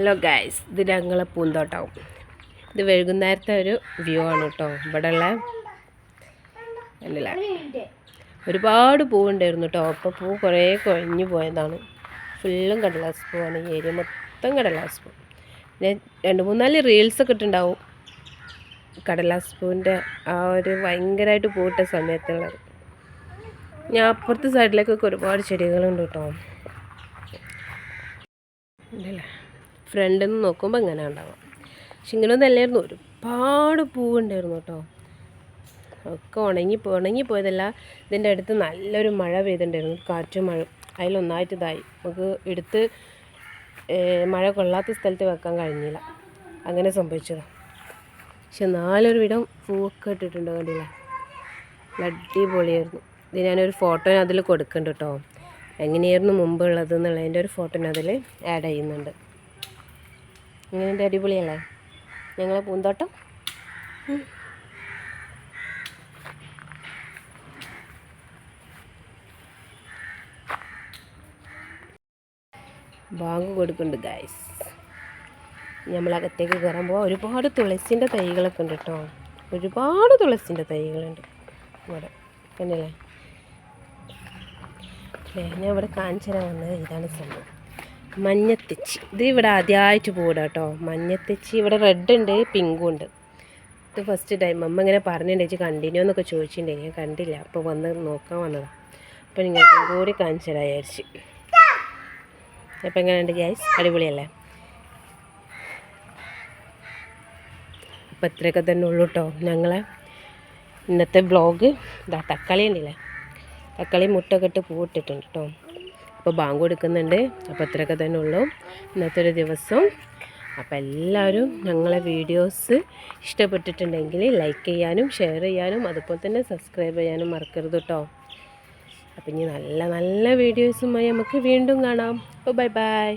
Hello guys ഇത് ഞങ്ങളെ പൂന്തോട്ടവും ഇത് വൈകുന്നേരത്തെ ഒരു വ്യൂ ആണ് കേട്ടോ. ഇവിടെ ഉള്ള അല്ലല്ല ഒരുപാട് പൂവുണ്ടായിരുന്നു കേട്ടോ. അപ്പോൾ പൂ കുറേ കൊഴിഞ്ഞു പോയതാണ്. ഫുള്ളും കടലാസ് പൂവാണ്. ഈ ഏരിയ മൊത്തം കടലാസ് പൂ. പിന്നെ രണ്ട് മൂന്നാൽ റീൽസൊക്കെ ഇട്ടുണ്ടാവും. കടലാസ് പൂവിന്റെ ആ ഒരു ഭയങ്കരമായിട്ട് പൂവിട്ട സമയത്തുള്ളത്. ഞാൻ അപ്പുറത്തെ സൈഡിലേക്കൊക്കെ ഒരുപാട് ചെടികളുണ്ട് കേട്ടോ. ഉണ്ടല്ലേ ഫ്രണ്ടിൽ നിന്ന് നോക്കുമ്പോൾ ഇങ്ങനെ ഉണ്ടാവും. പക്ഷെ ഇങ്ങനെയൊന്നും അല്ലായിരുന്നു. ഒരുപാട് പൂവുണ്ടായിരുന്നു കേട്ടോ. ഒക്കെ ഉണങ്ങി ഉണങ്ങി പോയതല്ല. ഇതിന്റെ അടുത്ത് നല്ലൊരു മഴ പെയ്തിട്ടുണ്ടായിരുന്നു. കാറ്റും മഴ അതിലൊന്നായിട്ട് ഇതായി. നമുക്ക് എടുത്ത് മഴ കൊള്ളാത്ത സ്ഥലത്ത് വെക്കാൻ കഴിഞ്ഞില്ല. അങ്ങനെ സംഭവിച്ചതാണ് പക്ഷെ നാലൊരു വിധം പൂവൊക്കെ ഇട്ടിട്ടുണ്ട് കണ്ടില്ല? അടിപൊളിയായിരുന്നു. ഇത് ഞാനൊരു ഫോട്ടോ അതിൽ കൊടുക്കുന്നുണ്ട് കേട്ടോ. എങ്ങനെയായിരുന്നു മുമ്പുള്ളത് എന്നുള്ളതിന്റെ ഒരു ഫോട്ടോ അതിൽ ആഡ് ചെയ്യുന്നുണ്ട്. ഇങ്ങനെയുണ്ട് അടിപൊളിയല്ലേ ഞങ്ങളെ പൂന്തോട്ടം. ബാങ്ക് കൊടുക്കുന്നുണ്ട് ഗായ്സ് നമ്മളകത്തേക്ക് കയറുമ്പോൾ ഒരുപാട് തുളസിന്റെ തൈകളൊക്കെ ഉണ്ട് കേട്ടോ. ഒരുപാട് തുളസിന്റെ തൈകളുണ്ട്. ഇവിടെ ദേ, ഞാൻ ഇവിടെ കാണിച്ചു തരാൻ വന്നത് ഇതാണ് സംഭവം. മഞ്ഞത്തെച്ചി. ഇത് ഇവിടെ ആദ്യമായിട്ട് പോടാ കേട്ടോ. മഞ്ഞത്തെച്ചി. ഇവിടെ റെഡ് ഉണ്ട് പിങ്കും ഉണ്ട്. ഇത് ഫസ്റ്റ് ടൈം അമ്മ ഇങ്ങനെ പറഞ്ഞിട്ടുണ്ടെച്ചി കണ്ടിന്യൂ എന്നൊക്കെ ചോദിച്ചിട്ടുണ്ടെങ്കിൽ ഞാൻ കണ്ടില്ല. അപ്പോൾ വന്ന് നോക്കാൻ വന്നതാണ് അപ്പോൾ നിങ്ങൾക്ക് കൂടി കാണിച്ചു തരാം വിചാരിച്ച്. അപ്പോൾ എങ്ങനെയുണ്ട് ഗ്യാസ് അടിപൊളിയല്ലേ? അപ്പോൾ ഇത്രയൊക്കെ തന്നെ ഉള്ളൂ കേട്ടോ ഞങ്ങളെ ഇന്നത്തെ ബ്ലോഗ് ഇതാ തക്കാളി ഉണ്ടല്ലേ? തക്കാളി മുട്ടൊക്കെ ഇട്ട് പൂട്ടിട്ടുണ്ട് കേട്ടോ. അപ്പോൾ ബാങ്ക് കൊടുക്കുന്നുണ്ട്. അപ്പോൾ ഇത്രയൊക്കെ തന്നെ ഉള്ളൂ. ഇന്നത്തെ ഒരു ദിവസം. അപ്പോൾ എല്ലാവരും ഞങ്ങളെ വീഡിയോസ് ഇഷ്ടപ്പെട്ടിട്ടുണ്ടെങ്കിൽ ലൈക്ക് ചെയ്യാനും ഷെയർ ചെയ്യാനും അതുപോലെ തന്നെ സബ്സ്ക്രൈബ് ചെയ്യാനും മറക്കരുത് കേട്ടോ. അപ്പം ഇനി നല്ല നല്ല വീഡിയോസുമായി നമുക്ക് വീണ്ടും കാണാം. അപ്പോൾ ബൈ ബൈ.